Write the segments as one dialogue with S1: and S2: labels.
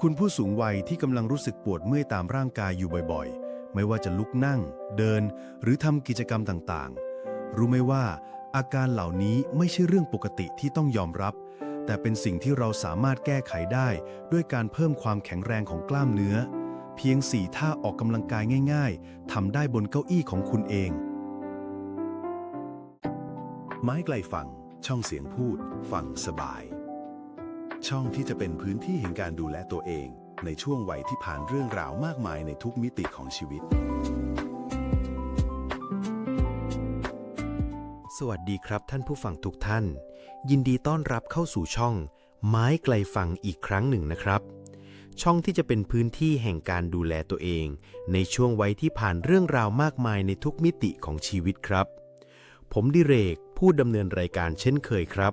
S1: คุณผู้สูงวัยที่กำลังรู้สึกปวดเมื่อยตามร่างกายอยู่บ่อยๆ ไม่ว่าจะลุกนั่ง เดิน หรือทำกิจกรรมต่างๆ รู้ไหมว่าอาการเหล่านี้ไม่ใช่เรื่องปกติที่ต้องยอมรับ แต่เป็นสิ่งที่เราสามารถแก้ไขได้ด้วยการเพิ่มความแข็งแรงของกล้ามเนื้อ เพียงสี่ท่าออกกำลังกายง่าย ๆทำได้บนเก้าอี้ของคุณเอง ไม้ไกลฝั่งช่องเสียงพูด ฟังสบาย ช่องที่จะเป็นพื้นที่แห่งการดูแลตัวเอง ในช่วงวัยที่ผ่านเรื่องราวมากมายในทุกมิติของชีวิต
S2: สวัสดีครับท่านผู้ฟังทุกท่าน ยินดีต้อนรับเข้าสู่ช่อง ไม้ไกลฟังอีกครั้งหนึ่งนะครับ ช่องที่จะเป็นพื้นที่แห่งการดูแลตัวเอง ในช่วงวัยที่ผ่านเรื่องราวมากมายในทุกมิติของชีวิตครับ ผมดิเรกผู้ดำเนินรายการเช่นเคยครับ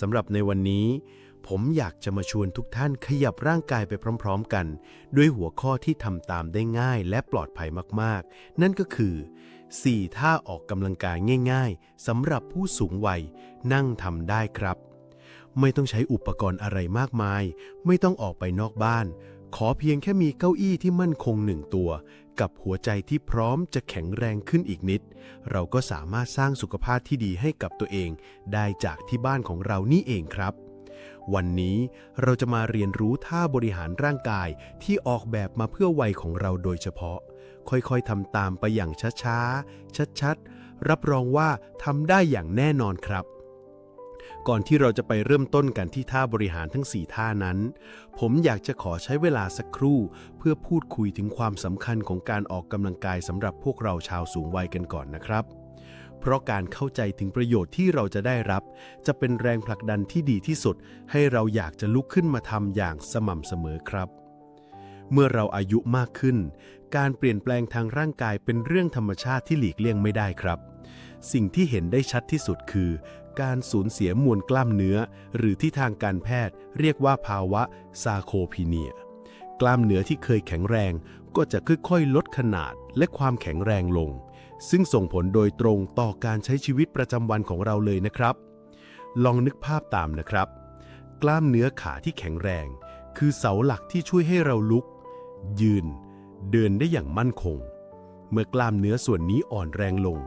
S2: สำหรับในวันนี้ ผมอยากจะมาชวนทุกท่านขยับร่างกายไปพร้อมๆกัน ด้วยหัวข้อที่ทำตามได้ง่ายและปลอดภัยมากๆ นั่นก็คือ 4 ท่าออกกำลังกายง่ายๆสำหรับผู้สูงวัยนั่งทำได้ครับ ไม่ต้องใช้อุปกรณ์อะไรมากมาย ไม่ต้องออกไปนอกบ้าน ขอเพียงแค่มีเก้าอี้ที่มั่นคงหนึ่งตัว กับหัวใจที่พร้อมจะแข็งแรงขึ้นอีกนิด เราก็สามารถสร้างสุขภาพที่ดีให้กับตัวเอง ได้จากที่บ้านของเรานี่เองครับ วันนี้เราจะมาเรียนรู้ท่าบริหารร่างกายที่ออกแบบมาเพื่อวัยของเราโดยเฉพาะ ค่อยๆทำตามไปอย่างช้าๆ ชัดๆ รับรองว่าทำได้อย่างแน่นอนครับ ก่อนที่เราจะไปเริ่มต้นกันที่ท่าบริหารทั้ง 4 ท่านั้น ผมอยากจะขอใช้เวลาสักครู่ เพื่อพูดคุยถึงความสำคัญของการออกกำลังกายสำหรับพวกเราชาวสูงวัยกันก่อนนะครับ เพราะการเข้าใจถึงประโยชน์ที่เราจะได้รับ จะเป็นแรงผลักดันที่ดีที่สุด ให้เราอยากจะลุกขึ้นมาทำอย่างสม่ำเสมอครับเมื่อเราอายุมากขึ้น การเปลี่ยนแปลงทางร่างกายเป็นเรื่องธรรมชาติที่หลีกเลี่ยงไม่ได้ครับ สิ่งที่เห็นได้ชัดที่สุดคือ การสูญเสียมวลกล้ามเนื้อ หรือที่ทางการแพทย์ เรียกว่าภาวะซาโคพีเนีย กล้ามเนื้อที่เคยแข็งแรง ก็จะค่อยๆ ลดขนาดและความแข็งแรงลง ซึ่งส่งผลโดยตรงต่อการใช้ชีวิตประจำวันของเราเลยนะครับ ลองนึกภาพตามนะครับ กล้ามเนื้อขาที่แข็งแรง คือเสาหลักที่ช่วยให้เราลุก ยืน เดินได้อย่างมั่นคง เมื่อกล้ามเนื้อส่วนนี้อ่อนแรงลง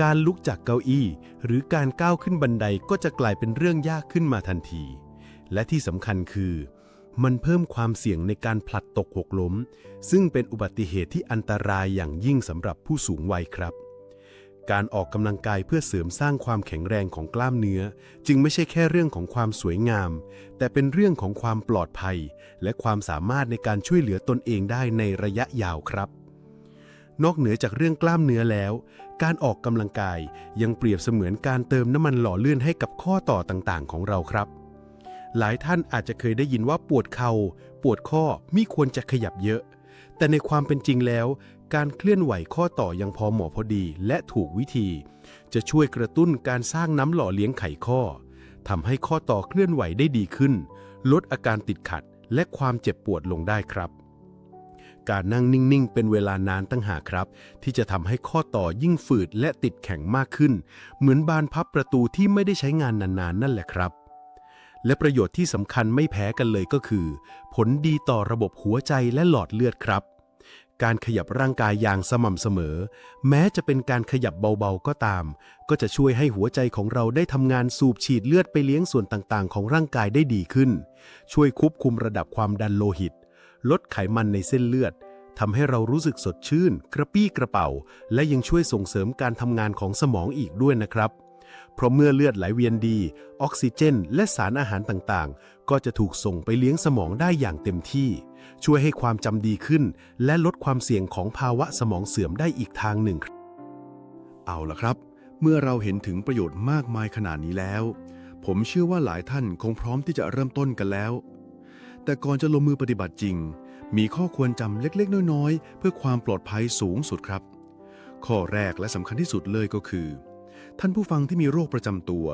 S2: การลุกจากเก้าอี้ หรือการก้าวขึ้นบันไดก็จะกลายเป็นเรื่องยากขึ้นมาทันที และที่สำคัญคือ มันเพิ่มความเสี่ยงในการผลัดตกหกล้ม ซึ่งเป็นอุบัติเหตุที่อันตรายอย่างยิ่งสำหรับผู้สูงวัยครับ การออกกำลังกายเพื่อเสริมสร้างความแข็งแรงของกล้ามเนื้อ จึงไม่ใช่แค่เรื่องของความสวยงาม แต่เป็นเรื่องของความปลอดภัย และความสามารถในการช่วยเหลือตนเองได้ในระยะยาวครับนอกเหนือจากเรื่องกล้ามเนื้อแล้ว การออกกำลังกายยังเปรียบเสมือนการเติมน้ำมันหล่อเลื่อนให้กับข้อต่อต่างๆ ของเราครับ หลายท่านอาจจะเคยได้ยินว่าปวดเขา่า ปวดข้อไมิควรจะขยับเยอะ แต่ในความเป็นจริงแล้ว การเคลื่อนไหวข้อต่อยังพอเหมาะพอดีและถูกวิธี จะช่วยกระตุ้นการสร้างน้ำหล่อเลี้ยงไขข้อทำให้ข้อต่อเคลื่อนไหวได้ดีขึ้น ลดอาการติดขัดและความเจ็บปวดลงได้ครับ การนั่งนิ่ง ๆ เป็นเวลานานตั้งหากครับ ที่จะทำให้ข้อต่อยิ่งฝืดและติดแข็งมากขึ้น เหมือนบานพับประตูที่ไม่ได้ใช้งานนาน ๆ นั่นแหละครับ และประโยชน์ที่สำคัญไม่แพ้กันเลยก็คือ ผลดีต่อระบบหัวใจและหลอดเลือดครับ การขยับร่างกายอย่างสม่ำเสมอ แม้จะเป็นการขยับเบาๆก็ตาม ก็จะช่วยให้หัวใจของเราได้ทำงานสูบฉีดเลือดไปเลี้ยงส่วนต่างๆ ของร่างกายได้ดีขึ้น ช่วยควบคุมระดับความดันโลหิต ลดไขมันในเส้นเลือดทำให้เรารู้สึกสดชื่น กระปี้กระเป๋า และยังช่วยส่งเสริมการทำงานของสมองอีกด้วยนะครับ เพราะเมื่อเลือดไหลเวียนดี ออกซิเจน และสารอาหารต่างๆ ก็จะถูกส่งไปเลี้ยงสมองได้อย่างเต็มที่ ช่วยให้ความจำดีขึ้น และลดความเสี่ยงของภาวะสมองเสื่อมได้อีกทางหนึ่ง เอาละครับ เมื่อเราเห็นถึงประโยชน์มากมายขนาดนี้แล้ว ผมเชื่อว่าหลายท่านคงพร้อมที่จะเริ่มต้นกันแล้ว แต่ก่อนจะลงมือปฏิบัติจริง มีข้อควรจำเล็กๆ น้อยๆ เพื่อความปลอดภัยสูงสุดครับ ข้อแรกและสำคัญที่สุดเลยก็คือ ท่านผู้ฟังที่มีโรคประจำตัว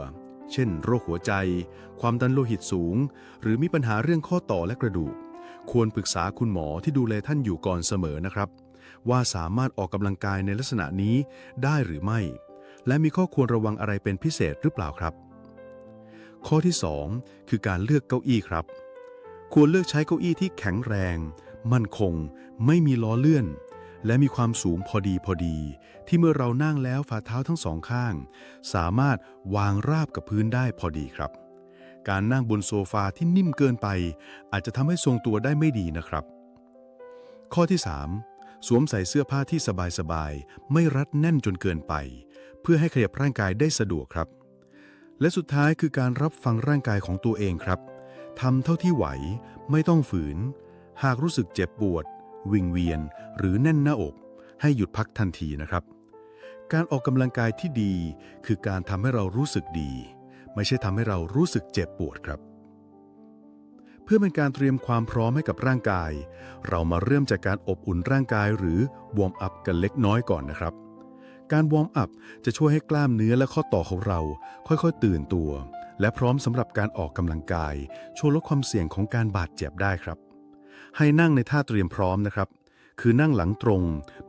S2: เช่น โรคหัวใจ ความดันโลหิตสูง หรือมีปัญหาเรื่องข้อต่อและกระดูก ควรปรึกษาคุณหมอที่ดูแลท่านอยู่ก่อนเสมอนะครับ ว่าสามารถออกกำลังกายในลักษณะนี้ได้หรือไม่ และมีข้อควรระวังอะไรเป็นพิเศษหรือเปล่าครับ ข้อที่ 2 คือการเลือกเก้าอี้ครับ
S1: ควรเลือกใช้เก้าอี้ที่แข็งแรง มั่นคง ไม่มีล้อเลื่อน และมีความสูงพอดีพอดี ที่เมื่อเรานั่งแล้วฝ่าเท้าทั้งสองข้าง สามารถวางราบกับพื้นได้พอดีครับ การนั่งบนโซฟาที่นิ่มเกินไป อาจจะทำให้ทรงตัวได้ไม่ดีนะครับ ข้อที่ 3 สวมใส่เสื้อผ้าที่สบายๆไม่รัดแน่นจนเกินไป เพื่อให้ขยับร่างกายได้สะดวกครับ และสุดท้ายคือการรับฟังร่างกายของตัวเองครับทำเท่าที่ไหว ไม่ต้องฝืน หากรู้สึกเจ็บปวด วิงเวียน หรือแน่นหน้าอก ให้หยุดพักทันทีนะครับ การออกกำลังกายที่ดี คือการทำให้เรารู้สึกดี ไม่ใช่ทำให้เรารู้สึกเจ็บปวดครับ เพื่อเป็นการเตรียมความพร้อมให้กับร่างกาย เรามาเริ่มจากการอบอุ่นร่างกายหรือวอร์มอัพกันเล็กน้อยก่อนนะครับการวอร์มอัพจะช่วยให้กล้ามเนื้อและข้อต่อของเรา ค่อยๆ ตื่นตัว และพร้อมสำหรับการออกกำลังกาย ช่วยลดความเสี่ยงของการบาดเจ็บได้ครับ ให้นั่งในท่าเตรียมพร้อมนะครับ คือนั่งหลังตรง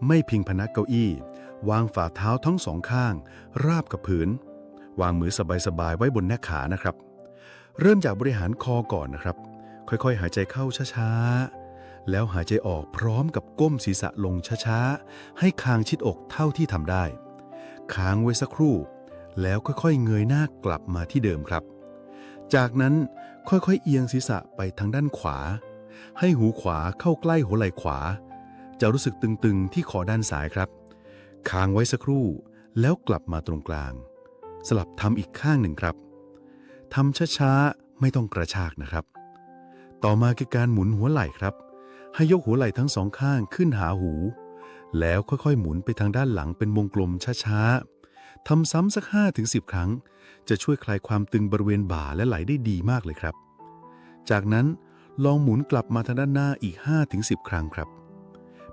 S1: ไม่พิงพนักเก้าอี้ วางฝ่าเท้าทั้งสองข้าง ราบกับพื้น วางมือสบายๆไว้บนแนกขานะครับ เริ่มจากบริหารคอก่อนนะครับ ค่อยๆ หายใจเข้าช้าๆ แล้วหายใจออกพร้อมกับก้มศีรษะลงช้าๆ ให้คางชิดอกเท่าที่ทำได้ ค้างไว้สักครู่ แล้วค่อยๆ เงยหน้ากลับมาที่เดิมครับ จากนั้นค่อยๆ เอียงศีรษะไปทางด้านขวา ให้หูขวาเข้าใกล้หัวไหล่ขวา จะรู้สึกตึงๆที่คอด้านซ้ายครับ ค้างไว้สักครู่ แล้วกลับมาตรงกลาง สลับทำอีกข้างหนึ่งครับทำช้าๆ ไม่ต้องกระชากนะครับ ต่อมาคือการหมุนหัวไหล่ครับ ให้ยกหัวไหล่ทั้งสองข้างขึ้นหาหู แล้วค่อยๆ หมุนไปทางด้านหลังเป็นวงกลมช้าๆทำซ้ำสัก5-10 ครั้ง จะช่วยคลายความตึงบริเวณบ่าและไหล่ได้ดีมากเลยครับ จากนั้น ลองหมุนกลับมาทางด้านหน้าอีก 5-10 ครั้งครับ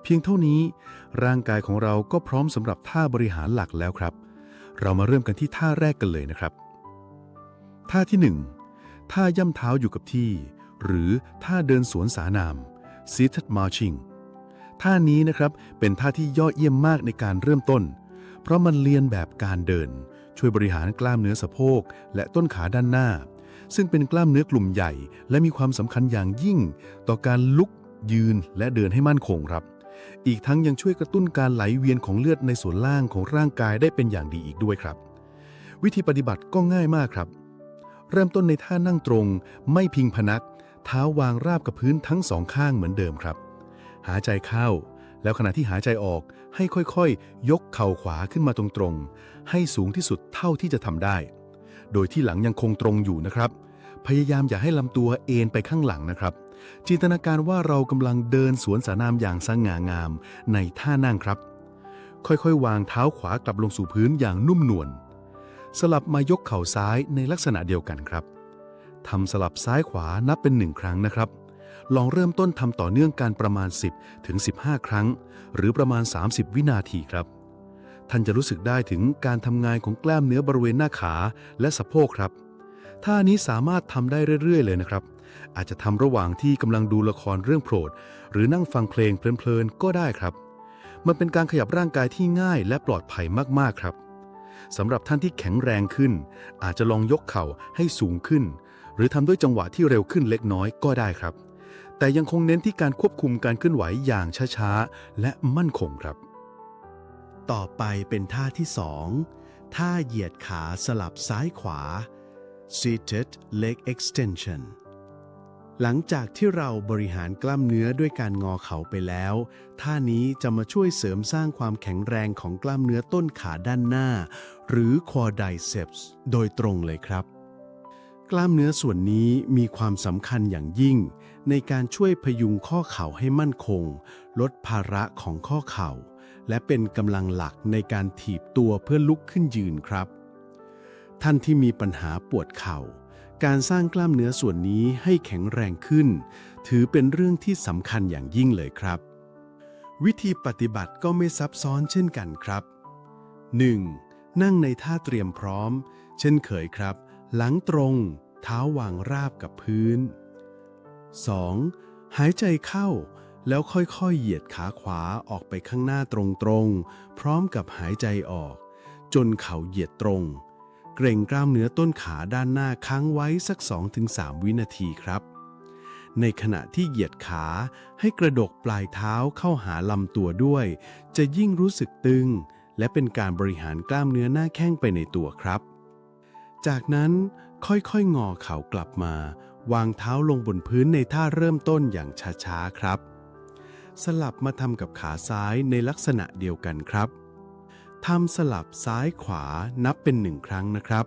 S1: เพียงเท่านี้ ร่างกายของเราก็พร้อมสำหรับท่าบริหารหลักแล้วครับ เรามาเริ่มกันที่ท่าแรกกันเลยนะครับ ท่าที่ 1 ท่าย่ำเท้าอยู่กับที่ หรือท่าเดินสวนสานาม seated marching ท่านี้นะครับเป็นท่าที่ยอดเยี่ยมมากในการเริ่มต้น เพราะมันเรียนแบบการเดิน ช่วยบริหารกล้ามเนื้อสะโพก และต้นขาด้านหน้า ซึ่งเป็นกล้ามเนื้อกลุ่มใหญ่ และมีความสำคัญอย่างยิ่ง ต่อการลุก ยืนและเดินให้มั่นคงครับ อีกทั้งยังช่วยกระตุ้นการไหลเวียนของเลือดในส่วนล่างของร่างกายได้เป็นอย่างดีอีกด้วยครับ วิธีปฏิบัติก็ง่ายมากครับ เริ่มต้นในท่านั่งตรง ไม่พิงพนัก เท้าวางราบกับพื้นทั้งสองข้างเหมือนเดิมครับ หายใจเข้า แล้วขณะที่หายใจออกให้ค่อยๆยกเข่าขวาขึ้นมาตรงๆ ให้สูงที่สุดเท่าที่จะทำได้ โดยที่หลังยังคงตรงอยู่นะครับ พยายามอย่าให้ลำตัวเอ็นไปข้างหลังนะครับ จินตนาการว่าเรากำลังเดินสวนสานามอย่างสง่างามในท่านั่งครับ ค่อยๆ วางเท้าขวากลับลงสู่พื้นอย่างนุ่มนวลสลับมายกเข่าซ้ายในลักษณะเดียวกันครับทำสลับซ้ายขวานับเป็นหนึ่งครั้งนะครับ ลองเริ่มต้นทำต่อเนื่องการประมาณ 10 ถึง 15 ครั้ง หรือประมาณ 30 วินาทีครับ ท่านจะรู้สึกได้ถึงการทำงานของกล้ามเนื้อบริเวณหน้าขาและสะโพกครับ ท่านี้สามารถทำได้เรื่อย ๆ เลยนะครับ อาจจะทำระหว่างที่กำลังดูละครเรื่องโปรด หรือนั่งฟังเพลงเพลินๆก็ได้ครับ มันเป็นการขยับร่างกายที่ง่ายและปลอดภัยมากๆครับสำหรับท่านที่แข็งแรงขึ้น อาจจะลองยกเข่าให้สูงขึ้น หรือทำด้วยจังหวะที่เร็วขึ้นเล็กน้อยก็ได้ครับ แต่ยังคงเน้นที่การควบคุมการเคลื่อนไหวอย่างช้าๆและมั่นคงครับ
S3: ต่อไปเป็นท่าที่2ท่าเหยียดขาสลับซ้ายขวา seated leg extension หลังจากที่เราบริหารกล้ามเนื้อด้วยการงอเข่าไปแล้ว ท่านี้จะมาช่วยเสริมสร้างความแข็งแรงของกล้ามเนื้อต้นขาด้านหน้า หรือ quadriceps โดยตรงเลยครับ กล้ามเนื้อส่วนนี้มีความสำคัญอย่างยิ่ง ในการช่วยพยุงข้อเข่าให้มั่นคง ลดภาระของข้อเข่า และเป็นกำลังหลักในการถีบตัวเพื่อลุกขึ้นยืนครับ ท่านที่มีปัญหาปวดเข่า การสร้างกล้ามเนื้อส่วนนี้ให้แข็งแรงขึ้น ถือเป็นเรื่องที่สำคัญอย่างยิ่งเลยครับ วิธีปฏิบัติก็ไม่ซับซ้อนเช่นกันครับ 1. นั่งในท่าเตรียมพร้อม เช่นเคยครับ หลังตรง เท้าวางราบกับพื้น 2. หายใจเข้า แล้วค่อยๆ เหยียดขาขวาออกไปข้างหน้าตรงๆ พร้อมกับหายใจออก จนเข่าเหยียดตรง เกรงกล้ามเนื้อต้นขาด้านหน้าค้างไว้สัก 2-3 วินาทีครับ ในขณะที่เหยียดขาให้กระดกปลายเท้าเข้าหาลำตัวด้วย จะยิ่งรู้สึกตึง และเป็นการบริหารกล้ามเนื้อหน้าแข้งไปในตัวครับ จากนั้นค่อยๆ งอเข่ากลับมา วางเท้าลงบนพื้นในท่าเริ่มต้นอย่างช้าๆ ครับ สลับมาทำกับขาซ้ายในลักษณะเดียวกันครับทำสลับซ้ายขวานับเป็นหนึ่งครั้งนะครับ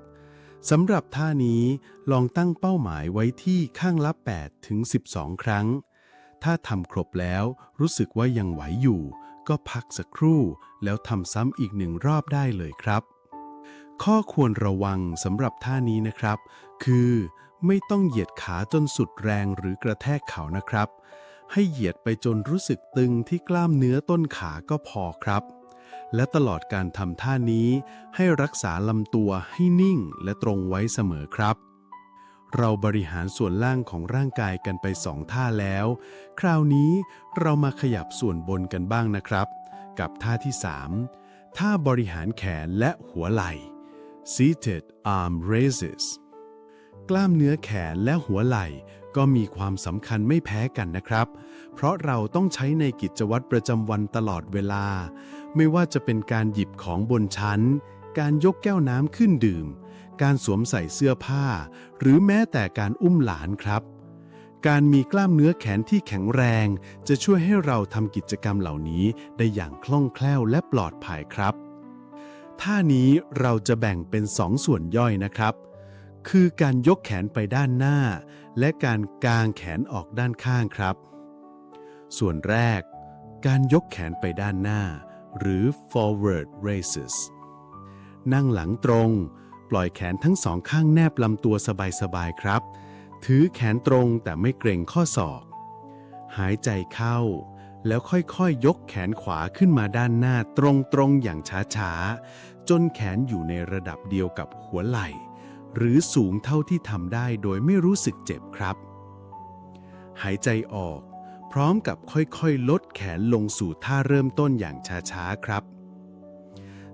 S3: สำหรับท่านี้ลองตั้งเป้าหมายไว้ที่ข้างละ8ถึง12 ครั้ง ถ้าทำครบแล้วรู้สึกว่ายังไหวอยู่ ก็พักสักครู่แล้วทำซ้ำอีกหนึ่งรอบได้เลยครับ ข้อควรระวังสำหรับท่านี้นะครับ คือ ไม่ต้องเหยียดขาจนสุดแรงหรือกระแทกเข่านะครับ ให้เหยียดไปจนรู้สึกตึงที่กล้ามเนื้อต้นขาก็พอครับ และตลอดการทำท่านี้ให้รักษาลำตัวให้นิ่งและตรงไว้เสมอครับ เราบริหารส่วนล่างของร่างกายกันไปสองท่าแล้ว คราวนี้เรามาขยับส่วนบนกันบ้างนะครับ กับท่าที่ 3 ท่าบริหารแขนและหัวไหล่ seated arm raises กล้ามเนื้อแขนและหัวไหล่ ก็มีความสำคัญไม่แพ้กันนะครับ เพราะเราต้องใช้ในกิจวัตรประจำวันตลอดเวลา ไม่ว่าจะเป็นการหยิบของบนชั้น การยกแก้วน้ำขึ้นดื่ม การสวมใส่เสื้อผ้า หรือแม้แต่การอุ้มหลานครับ การมีกล้ามเนื้อแขนที่แข็งแรง จะช่วยให้เราทำกิจกรรมเหล่านี้ได้อย่างคล่องแคล่วและปลอดภัยครับ ท่านี้เราจะแบ่งเป็นสองส่วนย่อยนะครับคือการยกแขนไปด้านหน้า และการกางแขนออกด้านข้างครับ ส่วนแรก การยกแขนไปด้านหน้า หรือ forward raises นั่งหลังตรง ปล่อยแขนทั้งสองข้างแนบลำตัวสบายๆครับ ถือแขนตรงแต่ไม่เกรงข้อศอก หายใจเข้า แล้วค่อยๆยยกแขนขวาขึ้นมาด้านหน้าตรงๆอย่างช้าๆ จนแขนอยู่ในระดับเดียวกับหัวไหล่ หรือสูงเท่าที่ทำได้โดยไม่รู้สึกเจ็บครับ หายใจออก พร้อมกับค่อยๆ ลดแขนลงสู่ท่าเริ่มต้นอย่างช้าๆครับ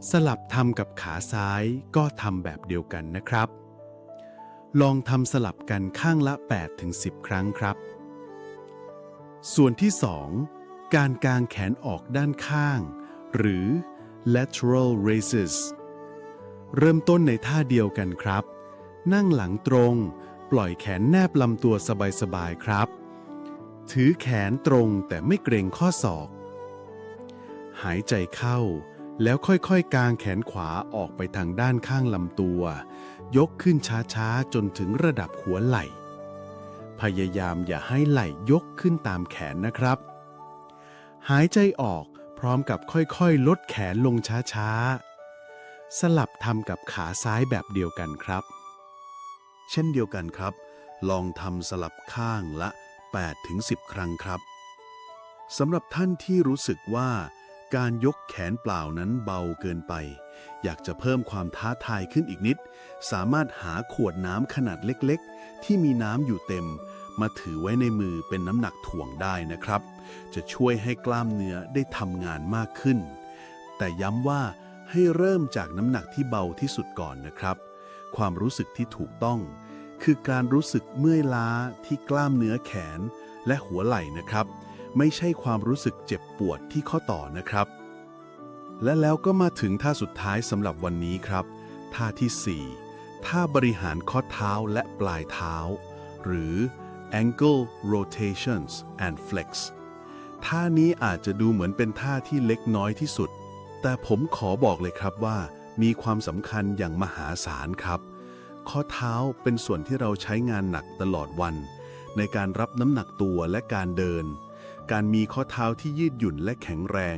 S3: สลับทำกับขาซ้ายก็ทำแบบเดียวกันนะครับ ลองทำสลับกันข้างละ 8-10 ครั้งครับ ส่วนที่ 2 การกางแขนออกด้านข้าง หรือ lateral raises เริ่มต้นในท่าเดียวกันครับ นั่งหลังตรง ปล่อยแขนแนบลำตัวสบายๆครับ ถือแขนตรงแต่ไม่เกรงข้อศอก หายใจเข้า แล้วค่อยๆ กางแขนขวาออกไปทางด้านข้างลำตัว ยกขึ้นช้าๆ จนถึงระดับหัวไหล่ พยายามอย่าให้ไหล่ยกขึ้นตามแขนนะครับ หายใจออกพร้อมกับค่อยๆ ลดแขนลงช้าๆ สลับทำกับขาซ้ายแบบเดียวกันครับ
S1: เช่นเดียวกันครับ ลองทำสลับข้างละ 8-10 ครั้งครับสำหรับท่านที่รู้สึกว่า การยกแขนเปล่านั้นเบาเกินไป อยากจะเพิ่มความท้าทายขึ้นอีกนิด สามารถหาขวดน้ำขนาดเล็กๆ ที่มีน้ำอยู่เต็ม มาถือไว้ในมือเป็นน้ำหนักถ่วงได้นะครับ จะช่วยให้กล้ามเนื้อได้ทำงานมากขึ้น แต่ย้ำว่าให้เริ่มจากน้ำหนักที่เบาที่สุดก่อนนะครับ ความรู้สึกที่ถูกต้อง คือการรู้สึกเมื่อยล้าที่กล้ามเนื้อแขนและหัวไหล่นะครับ ไม่ใช่ความรู้สึกเจ็บปวดที่ข้อต่อนะครับ และแล้วก็มาถึงท่าสุดท้ายสำหรับวันนี้ครับ ท่าที่ 4 ท่าบริหารข้อเท้าและปลายเท้า หรือ ankle rotations and flex ท่านี้อาจจะดูเหมือนเป็นท่าที่เล็กน้อยที่สุด แต่ผมขอบอกเลยครับว่า มีความสำคัญอย่างมหาศาลครับ ข้อเท้าเป็นส่วนที่เราใช้งานหนักตลอดวัน ในการรับน้ำหนักตัวและการเดิน การมีข้อเท้าที่ยืดหยุ่นและแข็งแรง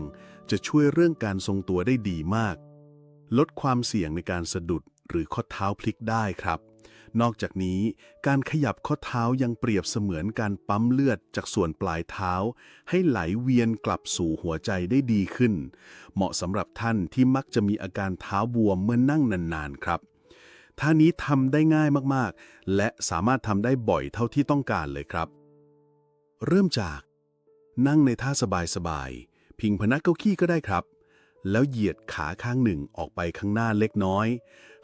S1: จะช่วยเรื่องการทรงตัวได้ดีมาก ลดความเสี่ยงในการสะดุดหรือข้อเท้าพลิกได้ครับ นอกจากนี้ การขยับข้อเท้ายังเปรียบเสมือนการปั๊มเลือดจากส่วนปลายเท้า ให้ไหลเวียนกลับสู่หัวใจได้ดีขึ้น เหมาะสำหรับท่านที่มักจะมีอาการเท้าบวมเมื่อนั่งนานๆครับท่านี้ทำได้ง่ายมากๆ และสามารถทำได้บ่อยเท่าที่ต้องการเลยครับ เริ่มจาก นั่งในท่าสบายๆ พิงพนักเก้าอี้ก็ได้ครับ แล้วเหยียดขาข้างหนึ่งออกไปข้างหน้าเล็กน้อย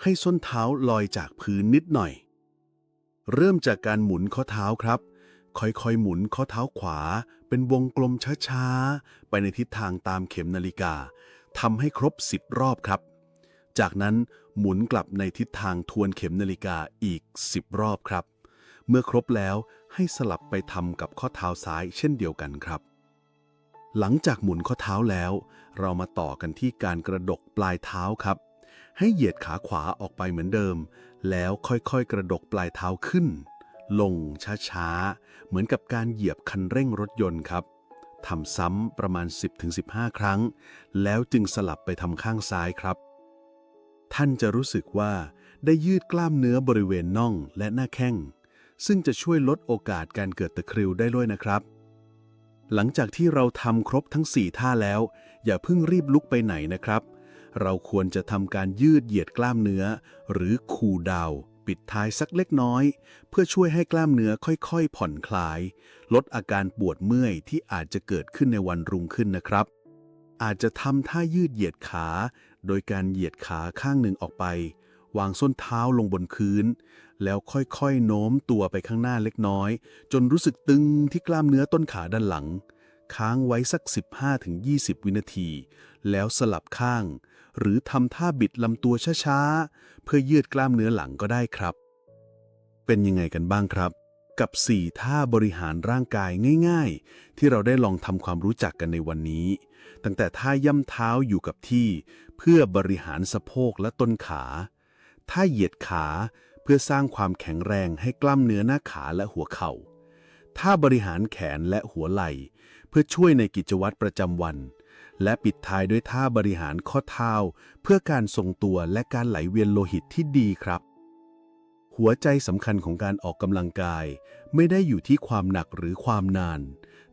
S1: ให้ส้นเท้าลอยจากพื้นนิดหน่อย เริ่มจากการหมุนข้อเท้าครับ
S3: ค่อยๆ หมุนข้อเท้าขวา เป็นวงกลมช้าๆ ไปในทิศทางตามเข็มนาฬิกาทำให้ครบ 10 รอบครับ จากนั้นหมุนกลับในทิศทางทวนเข็มนาฬิกาอีก 10 รอบครับ เมื่อครบแล้วให้สลับไปทำกับข้อเท้าซ้ายเช่นเดียวกันครับ หลังจากหมุนข้อเท้าแล้ว เรามาต่อกันที่การกระดกปลายเท้าครับ ให้เหยียดขาขวาออกไปเหมือนเดิม แล้วค่อยๆกระดกปลายเท้าขึ้น ลงช้าๆ เหมือนกับการเหยียบคันเร่งรถยนต์ครับทำซ้ำประมาณ 10-15 ครั้ง แล้วจึงสลับไปทำข้างซ้ายครับ ท่านจะรู้สึกว่าได้ยืดกล้ามเนื้อบริเวณน่องและหน้าแข้ง ซึ่งจะช่วยลดโอกาสการเกิดตะคริวได้ด้วยนะครับ หลังจากที่เราทำครบทั้ง 4 ท่าแล้ว อย่าเพิ่งรีบลุกไปไหนนะครับ เราควรจะทำการยืดเหยียดกล้ามเนื้อ หรือคูลดาวปิดท้ายสักเล็กน้อย เพื่อช่วยให้กล้ามเนื้อค่อยๆ ผ่อนคลาย ลดอาการปวดเมื่อยที่อาจจะเกิดขึ้นในวันรุ่งขึ้นนะครับ อาจจะทำท่ายืดเหยียดขา โดยการเหยียดขาข้างหนึ่งออกไป วางส้นเท้าลงบนพื้น แล้วค่อยๆ โน้มตัวไปข้างหน้าเล็กน้อย จนรู้สึกตึงที่กล้ามเนื้อต้นขาด้านหลัง ค้างไว้สัก 15-20 วินาที แล้วสลับข้าง หรือทำท่าบิดลำตัวช้าๆ เพื่อยืดกล้ามเนื้อหลังก็ได้ครับ เป็นยังไงกันบ้างครับ กับ 4 ท่าบริหารร่างกายง่าย ๆ ที่เราได้ลองทำความรู้จักกันในวันนี้ ตั้งแต่ท่าย่ำเท้าอยู่กับที่ เพื่อบริหารสะโพกและต้นขาท่าเหยียดขาเพื่อสร้างความแข็งแรงให้กล้ามเนื้อหน้าขาและหัวเข่าท่าบริหารแขนและหัวไหล่ เพื่อช่วยในกิจวัตรประจำวัน และปิดท้ายด้วยท่าบริหารข้อเท้า เพื่อการทรงตัวและการไหลเวียนโลหิตที่ดีครับ หัวใจสำคัญของการออกกำลังกาย ไม่ได้อยู่ที่ความหนักหรือความนาน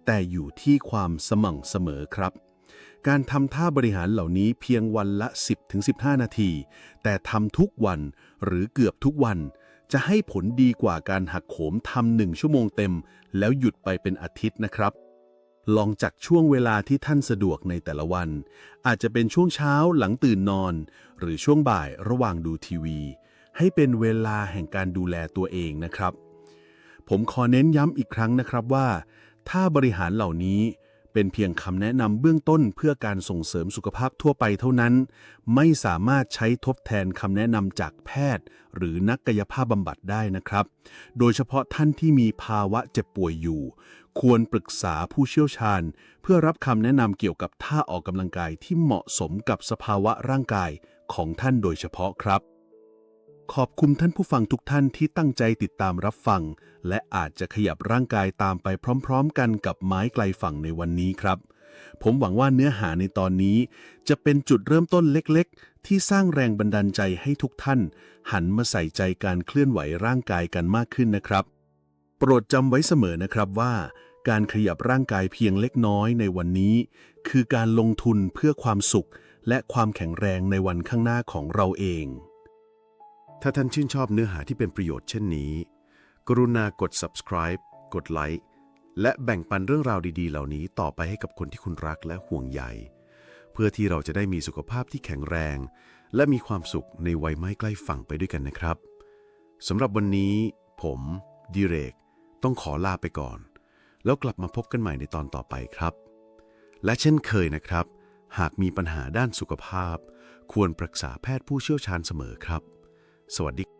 S3: แต่อยู่ที่ความสม่ำเสมอครับ การทำท่าบริหารเหล่านี้เพียงวันละ 10-15 นาที แต่ทำทุกวันหรือเกือบทุกวันจะให้ผลดีกว่าการหักโหมทำหนึ่งชั่วโมงเต็ม แล้วหยุดไปเป็นอาทิตย์นะครับ ลองจัดช่วงเวลาที่ท่านสะดวกในแต่ละวัน อาจจะเป็นช่วงเช้าหลังตื่นนอน หรือช่วงบ่ายระหว่างดูทีวี ให้เป็นเวลาแห่งการดูแลตัวเองนะครับ ผมขอเน้นย้ำอีกครั้งนะครับว่า ถ้าบริหารเหล่านี้เป็นเพียงคำแนะนำเบื้องต้นเพื่อการส่งเสริมสุขภาพทั่วไปเท่านั้น ไม่สามารถใช้ทดแทนคำแนะนำจากแพทย์ หรือนักกายภาพบำบัดได้นะครับ โดยเฉพาะท่านที่มีภาวะเจ็บป่วยอยู่ ควรปรึกษาผู้เชี่ยวชาญ เพื่อรับคำแนะนำเกี่ยวกับท่าออกกำลังกายที่เหมาะสมกับสภาวะร่างกายของท่านโดยเฉพาะครับ ขอบคุณท่านผู้ฟังทุกท่านที่ตั้งใจติดตามรับฟัง และอาจจะขยับร่างกายตามไปพร้อมๆ กันกับไม้ไกลฝั่งในวันนี้ครับ ผมหวังว่าเนื้อหาในตอนนี้ จะเป็นจุดเริ่มต้นเล็กๆ ที่สร้างแรงบันดาลใจให้ทุกท่าน หันมาใส่ใจการเคลื่อนไหวร่างกายกันมากขึ้นนะครับ โปรดจำไว้เสมอนะครับว่า การขยับร่างกายเพียงเล็กน้อยในวันนี้ คือการลงทุนเพื่อความสุข และความแข็งแรงในวันข้างหน้าของเราเอง
S1: ถ้าท่านชื่นชอบเนื้อหาที่เป็นประโยชน์เช่นนี้ กรุณากด subscribe กดไลค์และแบ่งปันเรื่องราวดีๆ เหล่านี้ต่อไปให้กับคนที่คุณรักและห่วงใยเพื่อที่เราจะได้มีสุขภาพที่แข็งแรง และมีความสุขในวัยไม่ใกล้ฝั่งไปด้วยกันนะครับสำหรับวันนี้ ผมดิเรก ต้องขอลาไปก่อน แล้วกลับมาพบกันใหม่ในตอนต่อไปครับ และเช่นเคยนะครับ หากมีปัญหาด้านสุขภาพ ควรปรึกษาแพทย์ผู้เชี่ยวชาญเสมอครับ สวัสดี